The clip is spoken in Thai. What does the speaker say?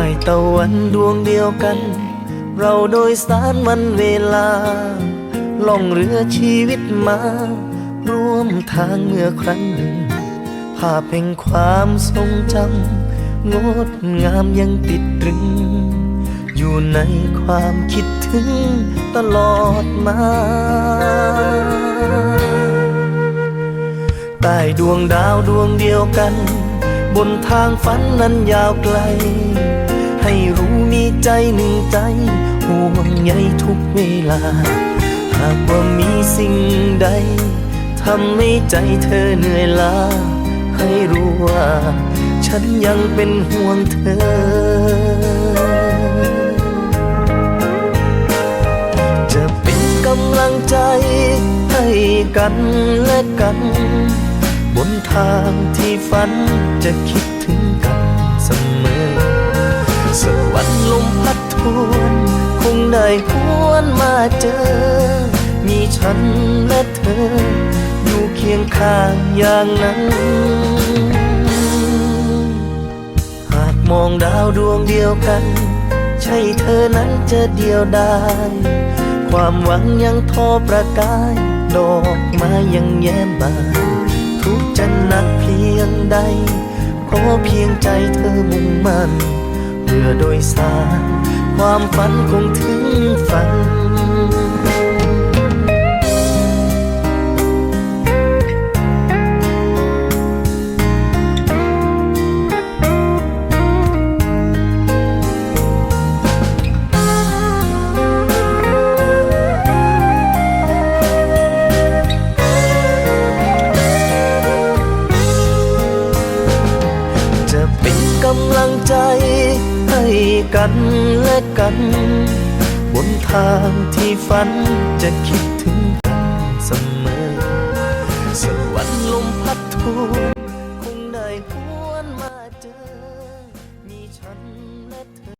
ายตะวันดวงเดียวกัน เราโดยสารมันเวลา ล่องเรือชีวิตมา ร่วมทางเมื่อครั้งหนึ่ง ภาพแห่งความทรงจำงดงามยังติดตรึง อยู่ในความคิดถึงตลอดมาใต้ดวงดาวดวงเดียวกัน บนทางฝันนั้นยาวไกล ให้รู้มีใจหนึ่งใจห่วงใยทุกเวลา หากว่ามีสิ่งใดทำให้ใจเธอเหนื่อยล้า ให้รู้ว่า ฉันยังเป็นห่วงเธอ จะเป็นกำลังใจให้กันและกัน บนทางที่ฝันจะคิดถึงกันเสมอสวรรค์ลมพัดทวน คงได้หวนมาเจอ มีฉันและเธอ อยู่เคียงข้างอย่างนั้น หากมองดาวดวงเดียวกัน ใช่เธอนั้นจะเดียวดายความหวังยังทอประกาย ดอกไม้ยังแย้มบาน ทุกข์จะหนักเพียงใด ขอเพียงใจเธอมุ่งมั่นเพื่อโดยสาร ความฝันคงถึงฝัน ใจให้กันและกัน บนทางที่ฝันจะคิดถึงกันเสมอสวรรค์ลมพัดทูน